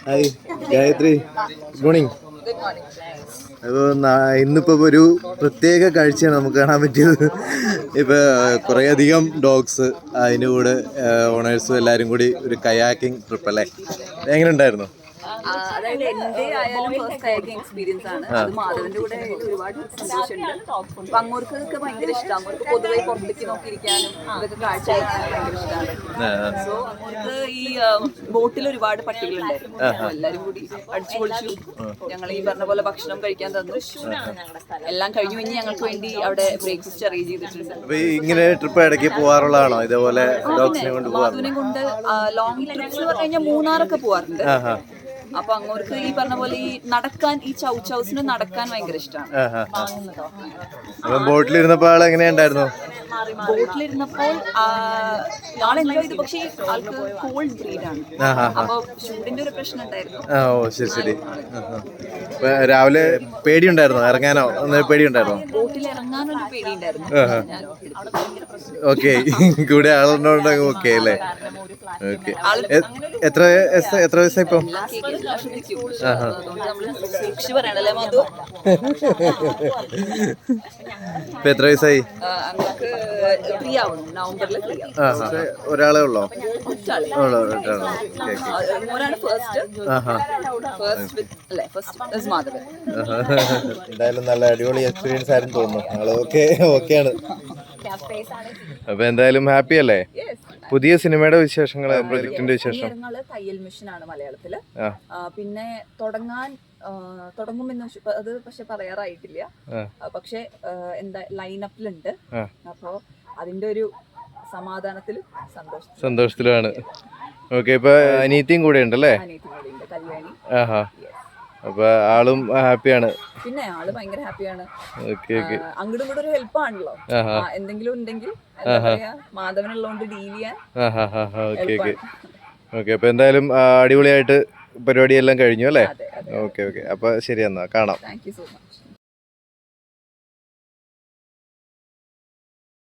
Hi Gayathri. Good morning അപ്പോൾ ഇന്നിപ്പോൾ ഒരു പ്രത്യേക കാഴ്ചയാണ് നമുക്ക് കാണാൻ പറ്റിയത്. ഇപ്പോൾ കുറേ അധികം ഡോഗ്സ് അതിന്റെ കൂടെ ഓണേഴ്സും എല്ലാവരും കൂടി ഒരു കയാക്കിംഗ് ട്രിപ്പ് അല്ലേ? എങ്ങനെ ഉണ്ടായിരുന്നു? അതായത് എന്റെ ആയാലും ഫസ്റ്റ് കയാക്കിംഗ് എക്സ്പീരിയൻസ് ആണ്. അത് മാധവന്റെ കൂടെ ഒരുപാട് സന്തോഷമുണ്ട് അപ്പൊ അങ്ങോർക്കൊക്കെ ഭയങ്കര ഇഷ്ടം. അങ്ങോർക്ക് പൊതുവെ പുറത്തേക്ക് നോക്കിയിരിക്കാനും അതൊക്കെ കാഴ്ച ഭയങ്കര ഇഷ്ടമാണ്. സോ അങ്ങോർക്ക് ഈ ബോട്ടിൽ ഒരുപാട് പട്ടികളുണ്ടായിരുന്നു. എല്ലാരും കൂടി അടിച്ചു പൊളിച്ചു. ഞങ്ങൾ ഈ പറഞ്ഞ പോലെ ഭക്ഷണം കഴിക്കാൻ തന്നു. എല്ലാം കഴിഞ്ഞു കഴിഞ്ഞ് ഞങ്ങൾക്ക് വേണ്ടി അവിടെ ബ്രേക്ക്ഫാസ്റ്റ് അറേഞ്ച് ചെയ്തിട്ടുണ്ട്. അപ്പോൾ ഇങ്ങനെ ട്രിപ്പ് ഇടയ്ക്ക് പോകാറുള്ളതാണോ ഇതേപോലെ കൊണ്ട് ലോങ് ട്രിപ്സ് എന്ന് പറഞ്ഞു കഴിഞ്ഞാൽ മൂന്നാറൊക്കെ പോവാറുണ്ട്. അപ്പൊ അങ്ങോട്ട് ഈ പറഞ്ഞ പോലെ ഈ നടക്കാൻ ഈ ചൗ ഹൗസിന് നടക്കാൻ ഭയങ്കര ഇഷ്ടമാണ് ആൾ എങ്ങനെയുണ്ടായിരുന്നു ബോട്ടിലിരുന്നപ്പോൾ ആൾ എൻജോയ് ചെയ്തു പക്ഷേ ആൾക്ക് കോൾഡ് ബ്രീഡാണ് അപ്പൊ ചൂടിന്റെ ഒരു പ്രശ്നം ഉണ്ടായിരുന്നു. ഓ ശരി ശരി. രാവിലെ പേടിയുണ്ടായിരുന്നോ? ഇറങ്ങാനോ? പേടി പേടിയുണ്ടായിരുന്നോ? ബോട്ടിൽ ഇറങ്ങാനൊരു പേടിയുണ്ടായിരുന്നു. ഓക്കെ കൂടെ ആളുണ്ടോ ഓക്കെ അല്ലേ? ഓക്കെ എത്ര എത്ര എത്ര വയസ്സായി ഇപ്പം എത്ര വയസ്സായി. ഒരാളേ ഉള്ളോ? എന്തായാലും നല്ല അടിപൊളി എക്സ്പീരിയൻസ് ആയിരുന്നു തോന്നുന്നു. ഓക്കെ ഓക്കെയാണ് അപ്പൊ എന്തായാലും ഹാപ്പി അല്ലേ? പുതിയ സിനിമയുടെ വിശേഷങ്ങൾ പ്രൊജക്ടിന്റെ വിശേഷം. തയ്യൽ മിഷനാണ് മലയാളത്തിൽ. പിന്നെ തുടങ്ങാൻ തുടങ്ങുമെന്ന് അത് പക്ഷെ പറയാറായിട്ടില്ല. പക്ഷെ എന്താ ലൈനപ്പിലുണ്ട് അപ്പൊ അതിന്റെ ഒരു സമാധാനത്തിലും സന്തോഷം സന്തോഷത്തിലാണ് ഓക്കെ ഇപ്പൊ അനീത്തിയും കൂടെ ഉണ്ടല്ലേ? അപ്പൊ ആളും ഹാപ്പിയാണ്. പിന്നെ ആൾ ഭയങ്കര ഹാപ്പിയാണ്. അങ്ങോട്ടും ഇങ്ങോട്ടും ഒരു ഹെൽപ്പ് ആണല്ലോ. എന്തെങ്കിലും ഉണ്ടെങ്കിൽ മാധവനുള്ളതുകൊണ്ട് ഡീൽ ചെയ്യാൻ ഓക്കെ അപ്പൊ എന്തായാലും അടിപൊളിയായിട്ട് പരിപാടിയെല്ലാം കഴിഞ്ഞു അല്ലേ? Okay okay. അപ്പൊ ശരി എന്നാ കാണാം. Thank you so much